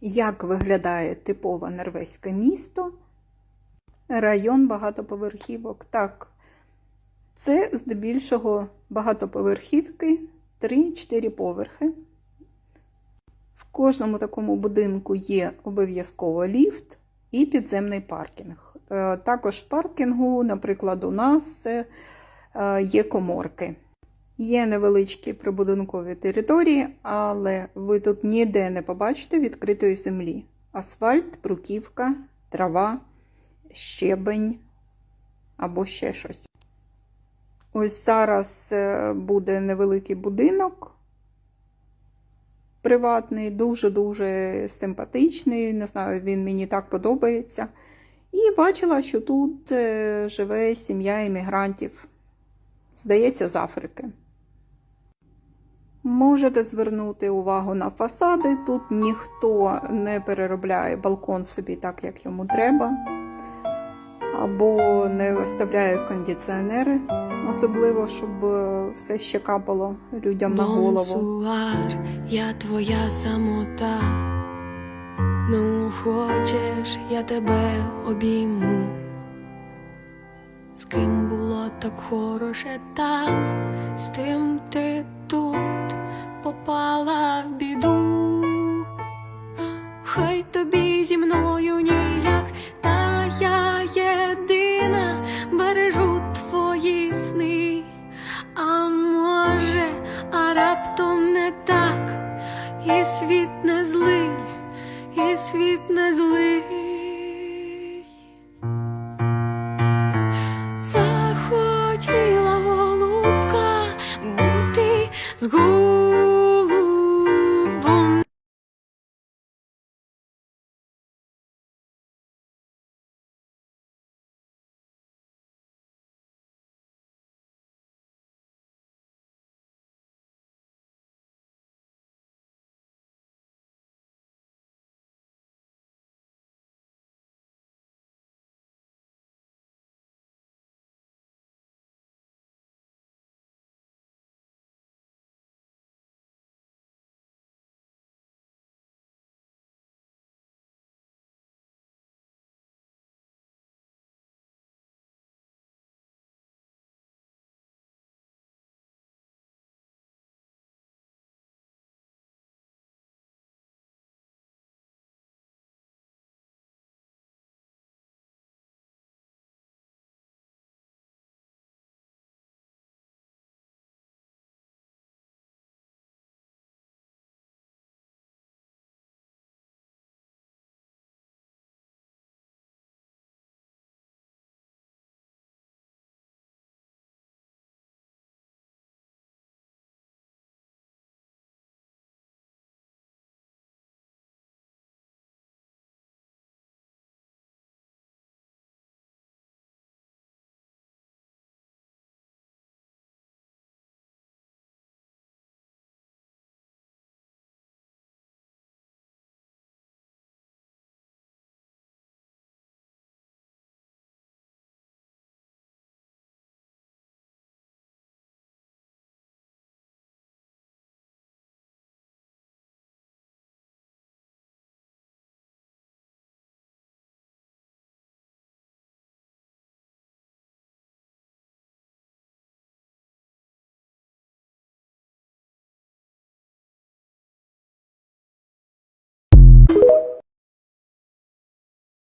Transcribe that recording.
Як виглядає типове норвезьке місто? Район багатоповерхівок. Так, це здебільшого багатоповерхівки, 3-4 поверхи. В кожному такому будинку є обов'язково ліфт і підземний паркінг. Е, Також в паркінгу, наприклад, у нас е, е, є коморки. Є невеличкі прибудинкові території, але ви тут ніде не побачите відкритої землі. Асфальт, бруківка, трава, щебень або ще щось. Ось зараз е, буде невеликий будинок приватний, дуже-дуже симпатичний. Не знаю, він мені так подобається. І бачила, що тут е, живе сім'я іммігрантів, здається, з Африки. Можете звернути увагу на фасади. Тут ніхто не переробляє балкон собі так, як йому треба, або не виставляє кондиціонери, особливо, щоб все ще капало людям на голову. Я твоя самота. Ну, хочеш, я тебе обійму. З ким було так хороше там, з тим ти тут попала в біду. Хай тобі зі мною ніяк, та я єдина бережу твої сни. А може, а раптом не так, і світ не злий, і світ не злий.